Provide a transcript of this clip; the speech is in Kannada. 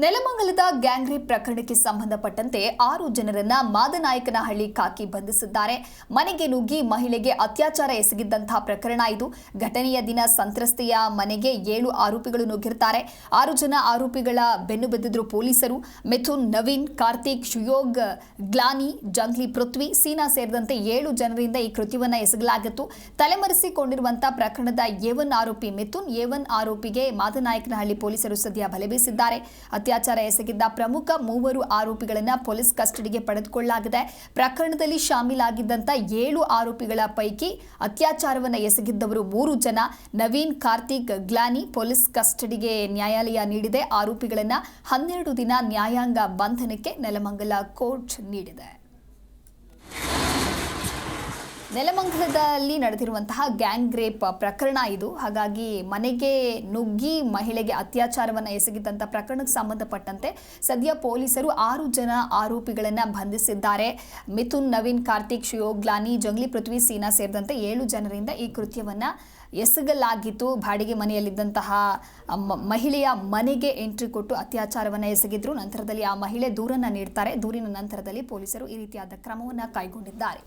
ನೆಲಮಂಗಲದ ಗ್ಯಾಂಗ್ರಿ ಪ್ರಕರಣಕ್ಕೆ ಸಂಬಂಧಪಟ್ಟಂತೆ ಆರು ಜನರನ್ನ ಮಾದನಾಯಕನಹಳ್ಳಿ ಕಾಕಿ ಬಂಧಿಸಿದ್ದಾರೆ. ಮನೆಗೆ ನುಗ್ಗಿ ಮಹಿಳೆಗೆ ಅತ್ಯಾಚಾರ ಎಸಗಿದ್ದಂತಹ ಪ್ರಕರಣ ಇದು. ಘಟನೆಯ ದಿನ ಸಂತ್ರಸ್ತೆಯ ಮನೆಗೆ ಏಳು ಆರೋಪಿಗಳು ನುಗ್ಗಿರ್ತಾರೆ. ಆರು ಜನ ಆರೋಪಿಗಳ ಬೆನ್ನು ಬಿದ್ದಿದ್ರು ಪೊಲೀಸರು. ಮಿಥುನ್, ನವೀನ್, ಕಾರ್ತಿಕ್ ಶುಯೋಗ್ ಗ್ಲಾನಿ, ಜಂಗ್ಲಿ, ಪೃಥ್ವಿ, ಸೀನಾ ಸೇರಿದಂತೆ ಏಳು ಜನರಿಂದ ಈ ಕೃತ್ಯವನ್ನ ಎಸಗಲಾಗಿತ್ತು. ತಲೆಮರೆಸಿಕೊಂಡಿರುವಂತಹ ಪ್ರಕರಣದ ಎವನ್ ಆರೋಪಿ ಮಿಥುನ್ ಎವನ್ ಆರೋಪಿಗೆ ಮಾದನಾಯಕನಹಳ್ಳಿ ಪೊಲೀಸರು ಸದ್ಯ ಬಲೆ ಬೀಸಿದ್ದಾರೆ. ಅತ್ಯಾಚಾರ ಎಸಗಿದ್ದ ಪ್ರಮುಖ ಮೂವರು ಆರೋಪಿಗಳನ್ನು ಪೊಲೀಸ್ ಕಸ್ಟಡಿಗೆ ಪಡೆದುಕೊಳ್ಳಲಾಗಿದೆ. ಪ್ರಕರಣದಲ್ಲಿ ಶಾಮೀಲಾಗಿದ್ದಂಥ ಏಳು ಆರೋಪಿಗಳ ಪೈಕಿ ಅತ್ಯಾಚಾರವನ್ನ ಎಸಗಿದ್ದವರು ಮೂರು ಜನ. ನವೀನ್, ಕಾರ್ತಿಕ್, ಗ್ಲಾನಿ ಪೊಲೀಸ್ ಕಸ್ಟಡಿಗೆ ನ್ಯಾಯಾಲಯ ನೀಡಿದೆ. ಆರೋಪಿಗಳನ್ನು ಹನ್ನೆರಡು ದಿನ ನ್ಯಾಯಾಂಗ ಬಂಧನಕ್ಕೆ ನೆಲಮಂಗಲ ಕೋರ್ಟ್ ನೀಡಿದೆ. ನೆಲಮಂಗಲದಲ್ಲಿ ನಡೆದಿರುವಂತಹ ಗ್ಯಾಂಗ್ ರೇಪ್ ಪ್ರಕರಣ ಇದು. ಹಾಗಾಗಿ ಮನೆಗೆ ನುಗ್ಗಿ ಮಹಿಳೆಗೆ ಅತ್ಯಾಚಾರವನ್ನು ಎಸಗಿದಂಥ ಪ್ರಕರಣಕ್ಕೆ ಸಂಬಂಧಪಟ್ಟಂತೆ ಸದ್ಯ ಪೊಲೀಸರು ಆರು ಜನ ಆರೋಪಿಗಳನ್ನು ಬಂಧಿಸಿದ್ದಾರೆ. ಮಿಥುನ್, ನವೀನ್, ಕಾರ್ತಿಕ್ ಶಿಯೋಗ್ಲಾನಿ ಜಂಗ್ಲಿ, ಪೃಥ್ವಿ, ಸೀನಾ ಸೇರಿದಂತೆ ಏಳು ಜನರಿಂದ ಈ ಕೃತ್ಯವನ್ನು ಎಸಗಲಾಗಿತ್ತು. ಬಾಡಿಗೆ ಮನೆಯಲ್ಲಿದ್ದಂತಹ ಮಹಿಳೆಯ ಮನೆಗೆ ಎಂಟ್ರಿ ಕೊಟ್ಟು ಅತ್ಯಾಚಾರವನ್ನು ಎಸಗಿದ್ರು. ನಂತರದಲ್ಲಿ ಆ ಮಹಿಳೆ ದೂರನ್ನು ನೀಡ್ತಾರೆ. ದೂರಿನ ನಂತರದಲ್ಲಿ ಪೊಲೀಸರು ಈ ರೀತಿಯಾದ ಕ್ರಮವನ್ನು ಕೈಗೊಂಡಿದ್ದಾರೆ.